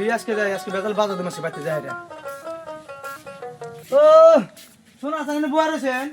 এই আজকে যাই আজকে বেতাল বাজার মাসে বাইতে যাই এটা ও শোনা আসেন বুয়া রয়েছেন?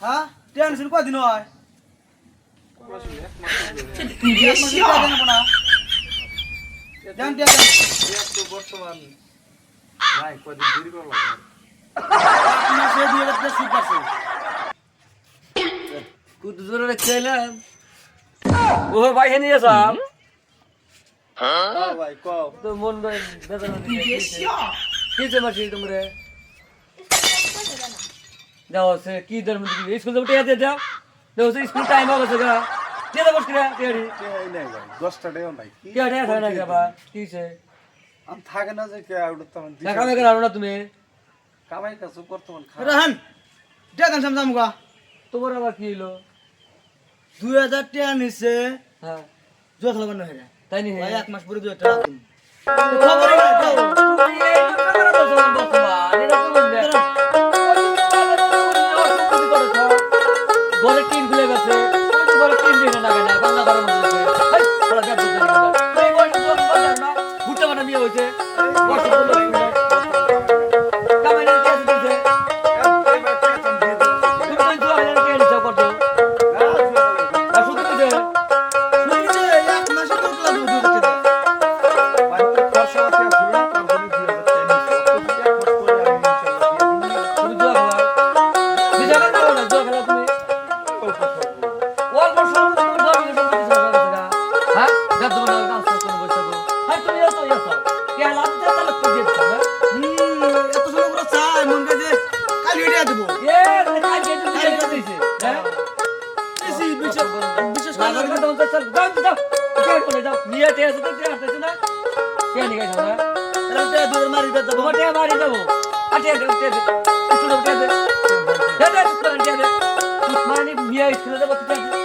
হ্যাঁ? টেন আছেন কদিন হয়? আসলে এক মাস হলো। এক মাস দিয়ে দেন না? দেন দেন দেন। এক তো বর্তমান নাই কদিন দেরি করা লাগে এক মাসে দুই হাজার টাকা সুদ আছে। কুত জোরে রেখে এলাম ও ভাই হেনি হ্যাঁ ভাই কও তো মন বেদনা কিছে মাসি তোমরে? যাও সে কি দের মধ্যে স্কুল যাব টিয়া দিয়ে যাও দেখো সে স্কুল টাইম হবে সে গা। দিয়ে দেবো কিরা টিয়ারি। কে নাই ভাই দশটা ডেও নাই। কি টিয়া টিয়া থাকে না যাবা কিছে আমি থাকে না যে কে আউট তো দেখা মেঘে রাখো না তুমি। কামাই কাজ বর্তমান খা রাহান দেন সামসাম গা তোমার আবার কি হলো দুই হাজার টাকা নিচ্ছে হ্যাঁ। জোয়া খেলাবার না হেরা তাই নি? এক মাস পরে দুই হাজার টাকা। দুই হাজার মারি দেবো। তোমার টেয়ে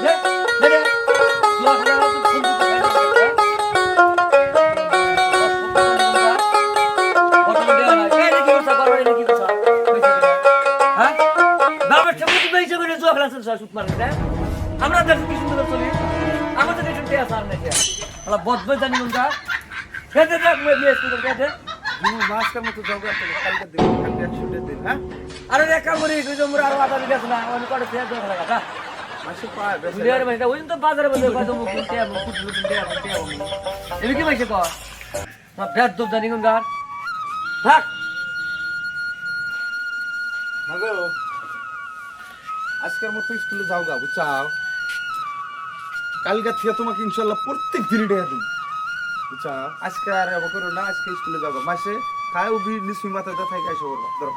হ্যাঁ? নাই। হ্যাঁ? হ্যাঁ? আমরা দেশ কি সুন্দর চলি আমাদের কে আছে আর নাকি আলা বদবে জানি কোনটা খেতে দেখ মই বিয়ে স্কুল খেতে আরে রে কাম করি তুই জমুর আর আটা দিছ না আমি করে ফের দেখ লাগা বুঝিয়ার মানে ওই তো বাজারে বলে কত মুখ কিনতে মুখ কিনতে কিনতে কিনতে এমনি কি মাইছে কর? না বেদ দব জানি কোন গার থাক। আজকের মতো স্কুলে যাও গা বুঝাও কালকে থেকে তোমাকে ইনশাল্লাহ প্রত্যেক দিন ডেয়া দিন বুঝাও আজকে আর করো না আজকে স্কুলে যাব মাসে খায় উবি নিশ্চয়ই মাথাতে থাকে এসে করব ধরো।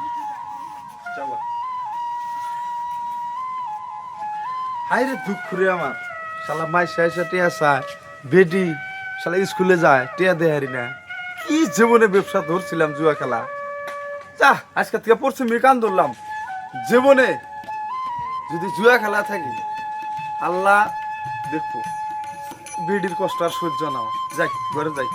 হাই রে দুঃখ আমার। শালা মাসে এসে টিয়া চায়, বেডি, শালা স্কুলে যায়, টিয়া দেহারি না। কি জীবনে ব্যবসা ধরছিলাম জুয়া খেলা। যা, আজকে থেকে পড়ছি মেয়ে কান ধরলাম। জীবনে যদি জুয়া খেলা থাকি, আল্লাহ দেখব। বিডির কষ্ট আর সহ্য না যাই, ঘরে যাই।